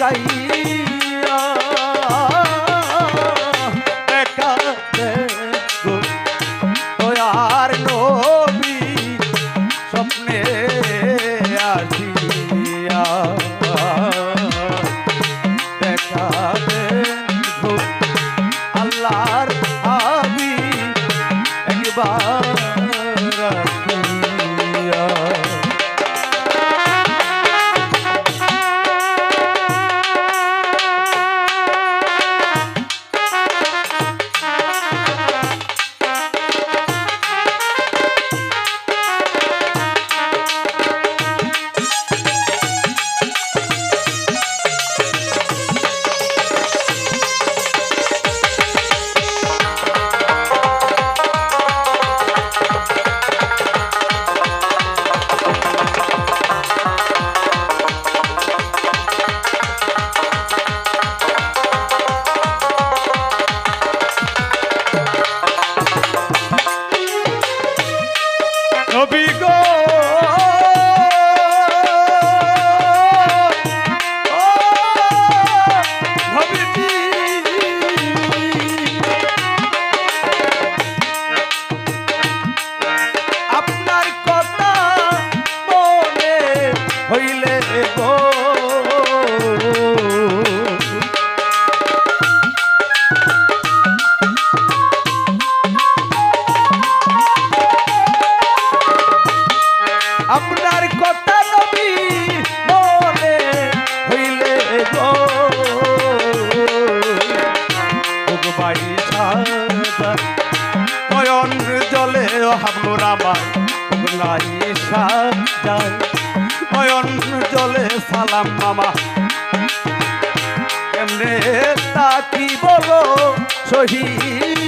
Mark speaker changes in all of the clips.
Speaker 1: Kayah হাবলুরামা নাই সাজায় নয়ন জলে সালাম মামা। কেমনে তা কি বলো শহীদ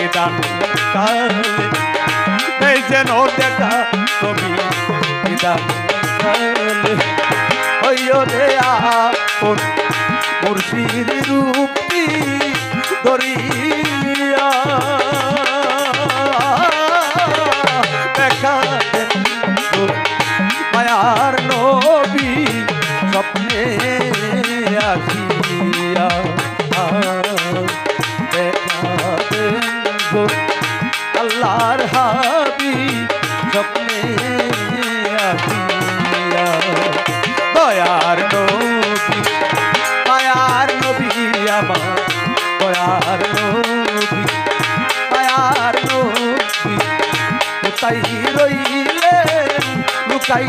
Speaker 1: নিদান কালে এই যেন দেখা তুমি মুর্শিদ রূপী দরিয়া আল্লাহর হাবি স্বপ্নে দয়ার নবী মায়ার নবী আমার। দয়ার নবী মায়ার নবী কোথায় রইলে লুকাই